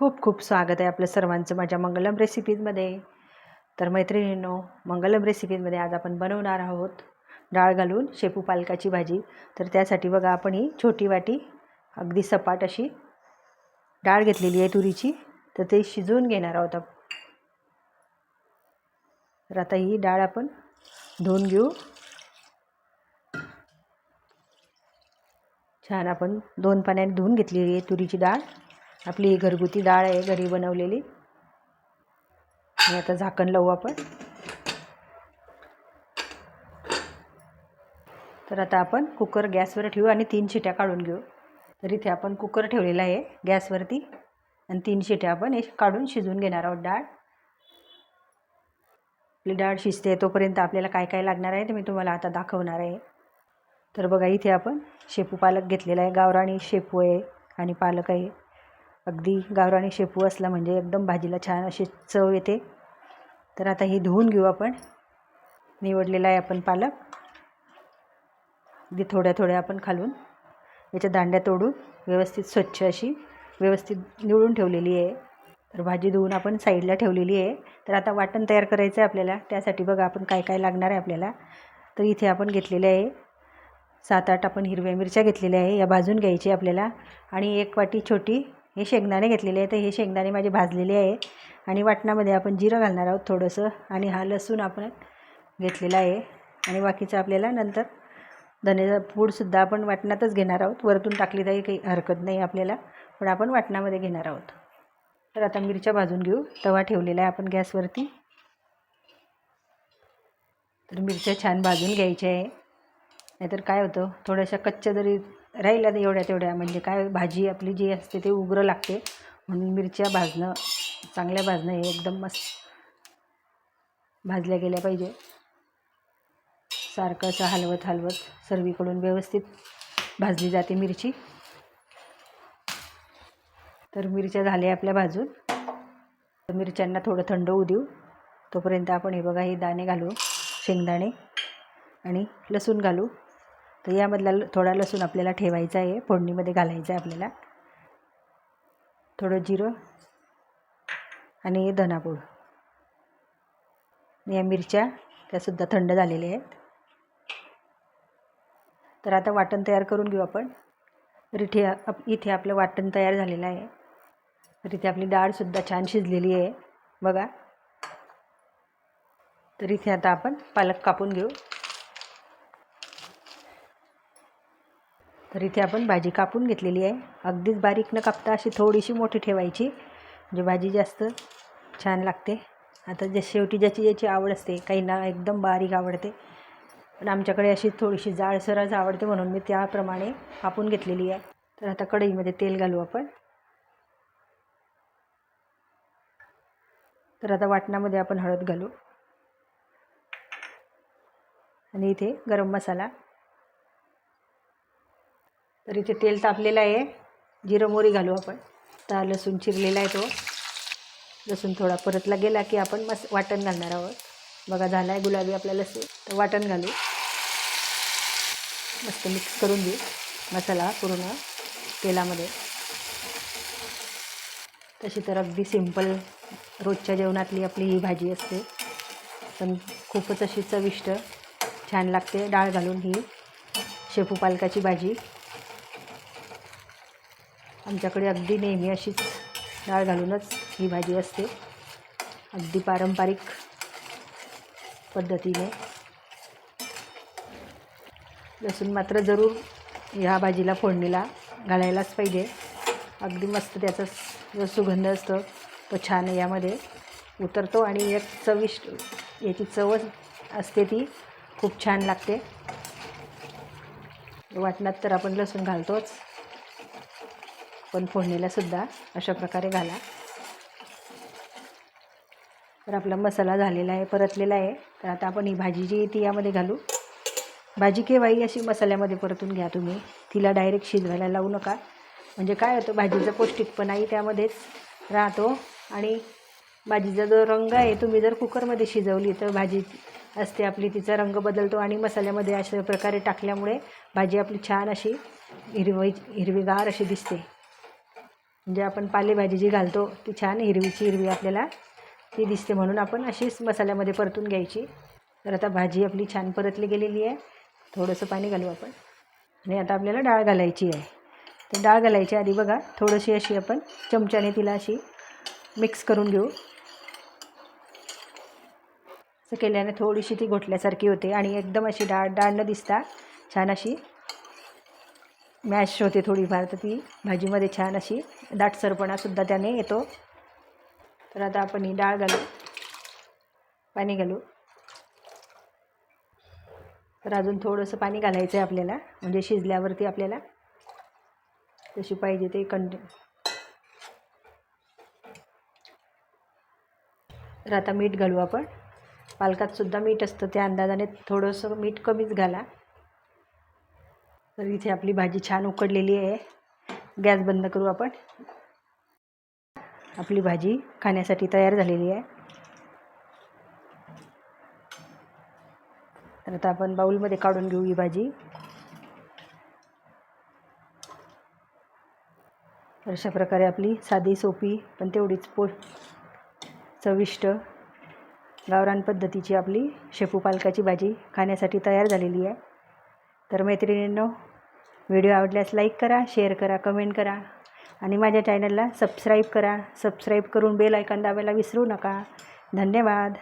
खूप खूप स्वागत आहे आपलं सर्वांचं माझ्या मंगलम रेसिपीजमध्ये तर मैत्रिणींनो मंगलम रेसिपीजमध्ये आज आपण बनवणार आहोत डाळ घालून शेपू पालकाची भाजी. तर त्यासाठी बघा आपण ही छोटी वाटी अगदी सपाट अशी डाळ घेतलेली आहे तुरीची. तर ते शिजवून घेणार आहोत तर आता ही डाळ आपण धुवून घेऊ. छान आपण दोन पाण्याने धुवून घेतलेली आहे तुरीची डाळ. आपली घरगुती डाळ आहे घरी बनवलेली. आणि आता झाकण लावू आपण. तर आता आपण कुकर गॅसवर ठेवू आणि तीन शिट्या काढून घेऊ. तर इथे आपण कुकर ठेवलेला आहे गॅसवरती. आणि तीन शिट्या आपण हे काढून शिजवून घेणार आहोत डाळ. आपली डाळ शिजते तोपर्यंत आपल्याला काय काय लागणार आहे ते मी तुम्हाला आता दाखवणार आहे. तर बघा इथे आपण शेपू पालक घेतलेला आहे. गावराणी शेपू आहे आणि पालक आहे. अगदी गावराणी शेपू असला म्हणजे एकदम भाजीला छान अशी चव येते. तर आता ही धुवून घेऊ आपण. निवडलेला आहे आपण पालक. अगदी थोड्या थोड्या आपण खालून. याच्या दांड्या तोडून व्यवस्थित स्वच्छ अशी व्यवस्थित निवडून ठेवलेली आहे. तर भाजी धुवून आपण साईडला ठेवलेली आहे. तर आता वाटण तयार करायचं आहे आपल्याला. त्यासाठी बघा आपण काय काय लागणार आहे आपल्याला. तर इथे आपण घेतलेले आहे. सात आठ आपण हिरव्या मिरच्या घेतलेल्या आहे. या भाजून घ्यायची आपल्याला. आणि एक वाटी छोटी हे शेंगदाणे घेतलेले आहे तर हे शेंगदाणे माझे भाजलेले आहे. आणि वाटणामध्ये आपण जिरं घालणार आहोत थोडंसं. आणि हा लसूण आपण घेतलेला आहे. आणि बाकीचं आपल्याला नंतर धने पूडसुद्धा आपण वाटणातच घेणार आहोत. वरतून टाकली तरी काही हरकत नाही आपल्याला. पण आपण वाटणामध्ये घेणार आहोत. तर आता मिरच्या भाजून घेऊ. तवा ठेवलेला आहे आपण गॅसवरती. तर मिरच्या छान भाजून घ्यायच्या आहे. नाहीतर काय होतं? थोड्याशा कच्च्या जरी राहिल्या एवढ्या तेवढ्या. म्हणजे काय भाजी आपली जी असते ते उग्र लागते. म्हणून मिरच्या भाजणं चांगल्या भाजणं हे एकदम मस्त. भाजल्या गेल्या पाहिजे. सारखं असं हलवत हलवत सर्वीकडून व्यवस्थित भाजली जाते मिरची. तर मिरच्या झाल्या आपल्या भाजून. तर मिरच्यांना थोडं थंड होऊ देऊ. तोपर्यंत आपण हे बघा हे दाणे घालू. शेंगदाणे आणि लसूण घालू. तर यामधला ल थोडा लसूण आपल्याला ठेवायचा आहे. फोडणीमध्ये घालायचा आहे आपल्याला. थोडं जिरं आणि धनापूड. या मिरच्या त्यासुद्धा थंड झालेल्या आहेत. तर आता वाटण तयार करून घेऊ आपण. तर इथे आप इथे आपलं वाटण तयार झालेलं आहे. तर इथे आपली डाळसुद्धा छान शिजलेली आहे. बघा. तर इथे आता आपण पालक कापून घेऊ. तर इथे आपण भाजी कापून घेतलेली आहे. अगदीच बारीक न कापता अशी थोडीशी मोठी ठेवायची म्हणजे भाजी जास्त छान लागते. आता जे शेवटी ज्याची ज्याची आवड असते काहींना एकदम बारीक आवडते. पण आमच्याकडे अशी थोडीशी जाळसरच आवडते म्हणून मी त्याप्रमाणे कापून घेतलेली आहे. तर आता कढईमध्ये तेल घालू आपण. तर आता वाटणामध्ये आपण हळद घालू. आणि इथे गरम मसाला. तर इथे तेल तापलेलं आहे. जिरं मोरी घालू आपण. तर लसूण चिरलेला आहे तो. लसूण थोडा परतला गेला की आपण मस वाटण घालणार आहोत. बघा झाला आहे गुलाबी आपला लसूण. तर वाटण घालू. मस्त मिक्स करून देऊ मसाला पूर्ण तेलामध्ये. तशी तर अगदी सिंपल रोजच्या जेवणातली आपली ही भाजी असते. पण खूपच अशी चविष्ट छान लागते. डाळ घालून ही शेपू पालकाची भाजी. आमच्याकडे अगदी नेहमी अशीच डाळ घालूनच ही भाजी असते. अगदी पारंपरिक पद्धतीने. लसूण मात्र जरूर ह्या भाजीला फोडणीला घालायलाच पाहिजे. अगदी मस्त त्याचा जो सुगंध असतो तो छान यामध्ये. उतरतो आणि एक चविष्ट याची चवच असते ती खूप छान लागते. वाटणात तर आपण लसूण घालतोच. पण फोडणीलासुद्धा अशा प्रकारे घाला. तर आपला मसाला झालेला आहे परतलेला आहे. तर आता आपण ही भाजी जी ती यामध्ये घालू. भाजी केव्हाही अशी मसाल्यामध्ये परतून घ्या तुम्ही. तिला डायरेक्ट शिजवायला लावू नका. म्हणजे काय होतं भाजीचं पौष्टिकपणाही त्यामध्येच राहतो. आणि भाजीचा जो रंग आहे तुम्ही जर कुकरमध्ये शिजवली तर भाजी असते आपली तिचा रंग बदलतो आणि मसाल्यामध्ये अशा प्रकारे टाकल्यामुळे भाजी आपली छान अशी हिरवी हिरवीगार अशी दिसते. म्हणजे आपण पालेभाजी जी घालतो ती छान हिरवीची हिरवी आपल्याला ती दिसते म्हणून आपण अशीच मसाल्यामध्ये परतून घ्यायची. तर आता भाजी आपली छान परतली गेलेली आहे. थोडंसं पाणी घालू आपण. आणि आता आपल्याला डाळ घालायची आहे. तर डाळ घालायची आधी बघा थोडीशी अशी आपण चमच्याने तिला अशी मिक्स करून घेऊ. असं केल्याने थोडीशी ती घोटल्यासारखी होते आणि एकदम अशी डाळ डाळ न दिसता छान अशी मॅश होते थोडीफार तर ती भाजीमध्ये छान अशी दाटसरपणासुद्धा त्याने येतो. तर आता आपण ही डाळ घालू पाणी घालू. तर अजून थोडंसं पाणी घालायचं आहे आपल्याला म्हणजे शिजल्यावरती आपल्याला. जशी पाहिजे ते कंट तर आता मीठ घालू आपण. पालकातसुद्धा मीठ असतं त्या अंदाजाने थोडंसं मीठ कमीच घाला. तर इथे आपली भाजी छान उकडलेली आहे. गॅस बंद करू आपण. आपली भाजी खाण्यासाठी तयार झालेली आहे. तर आता आपण बाऊलमध्ये काढून घेऊ ही भाजी. तर अशा प्रकारे आपली साधी सोपी पण तेवढीच पो चविष्ट गावरान पद्धतीची आपली शेपू पालकाची भाजी खाण्यासाठी तयार झालेली आहे. तर मैत्रिणींनो व्हिडिओ आवडल्यास लाईक करा शेअर करा कमेंट करा. आणि माझ्या चॅनलला सबस्क्राईब करा. सबस्क्राईब करून बेल ऐकन दाबायला विसरू नका. धन्यवाद.